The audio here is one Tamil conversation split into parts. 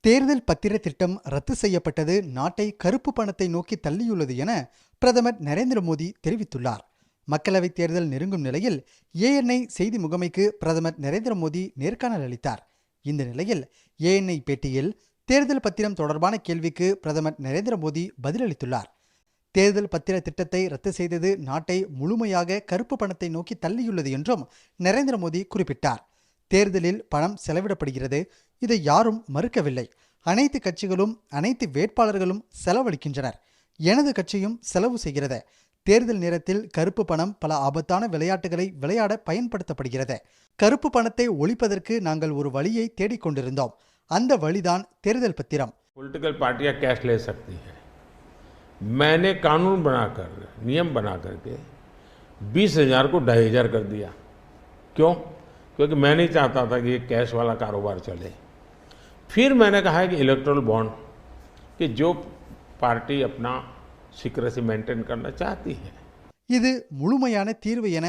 தேர்தல் பத்திர திட்டம் ரத்து செய்யப்பட்டது. நாட்டை கருப்பு பணத்தை நோக்கி தள்ளியுள்ளது என பிரதமர் நரேந்திர மோடி தெரிவித்துள்ளார். மக்களவைத் தேர்தல் நெருங்கும் நிலையில் ஏஎன்ஐ செய்தி முகமைக்கு பிரதமர் நரேந்திர மோடி நேர்காணல் அளித்தார். இந்த நிலையில் ஏஎன்ஐ பேட்டியில் தேர்தல் பத்திரம் தொடர்பான கேள்விக்கு பிரதமர் நரேந்திர மோடி பதிலளித்துள்ளார். தேர்தல் பத்திர திட்டத்தை ரத்து செய்தது நாட்டை முழுமையாக கருப்பு பணத்தை நோக்கி தள்ளியுள்ளது என்றும் நரேந்திர மோடி குறிப்பிட்டார். தேர்தலில் பணம் செலவிடப்படுகிறது. இதை யாரும் மறுக்கவில்லை அனைத்து கட்சிகளும் அனைத்து வேட்பாளர்களும் செலவழிக்கின்றனர் எனது கட்சியும் செலவு செய்கிறது தேர்தல் நேரத்தில் கருப்பு பணம் பல ஆபத்தான விளையாட்டுகளை விளையாட பயன்படுத்தப்படுகிறது கருப்பு பணத்தை ஒழிப்பதற்கு நாங்கள் ஒரு வழியை தேடிக்கொண்டிருந்தோம் அந்த வழிதான் தேர்தல் பத்திரம் पॉलिटिकल पार्टियां कैश ले सकती हैं मैंने कानून बनाकर नियम बना करके बीस हजार को ढाई हजार कर दिया क्यों क्योंकि मैं नहीं चाहता था कि ये कैश वाला कारोबार चले फिर मैंने कहा है कि इलेक्ट्रल बॉन्ड कि जो पार्टी अपना सीक्रेसी मेंटेन करना चाहती है இது முழுமையான தீர்வு என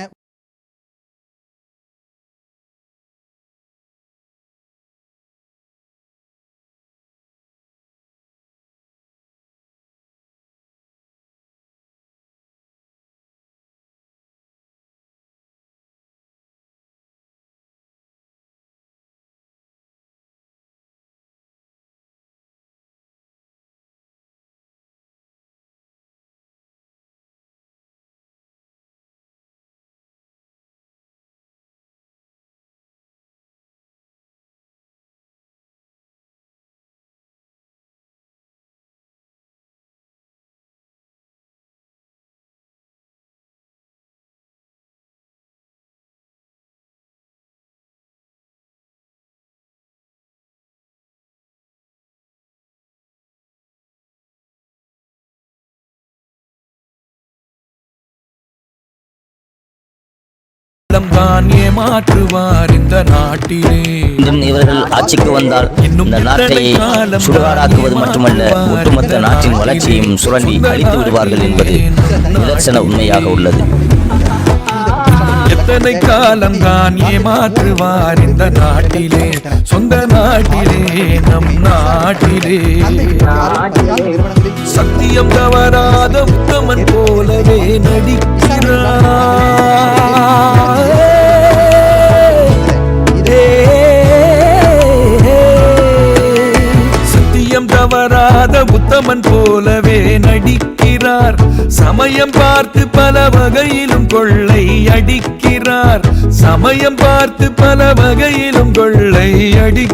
தான் ஏமாற்றுவார் இந்த நாட்டிலே. இவர்கள் ஆட்சிக்கு வந்தால் இந்த நாட்டை சுடுகாடாக்குவது மட்டுமல்ல ஒட்டுமொத்த நாட்டின் வளர்ச்சியையும் சுரண்டி அழித்து விடுவார்கள் என்பது நிதர்சன உண்மையாக உள்ளது. எத்தனை காலம் தான் ஏமாற்றுவார் இந்த நாட்டிலே. சொந்த நாட்டிலே நம் நாட்டிலே. சத்தியம் தவறாத உத்தமன் போலவே நடிக்கிறார். இல்லாத உத்தமன் போலவே நடிக்கிறார். சமயம் பார்த்து பல வகையிலும் கொள்ளை அடிக்கிறார். சமயம் பார்த்து பல வகையிலும் கொள்ளை அடி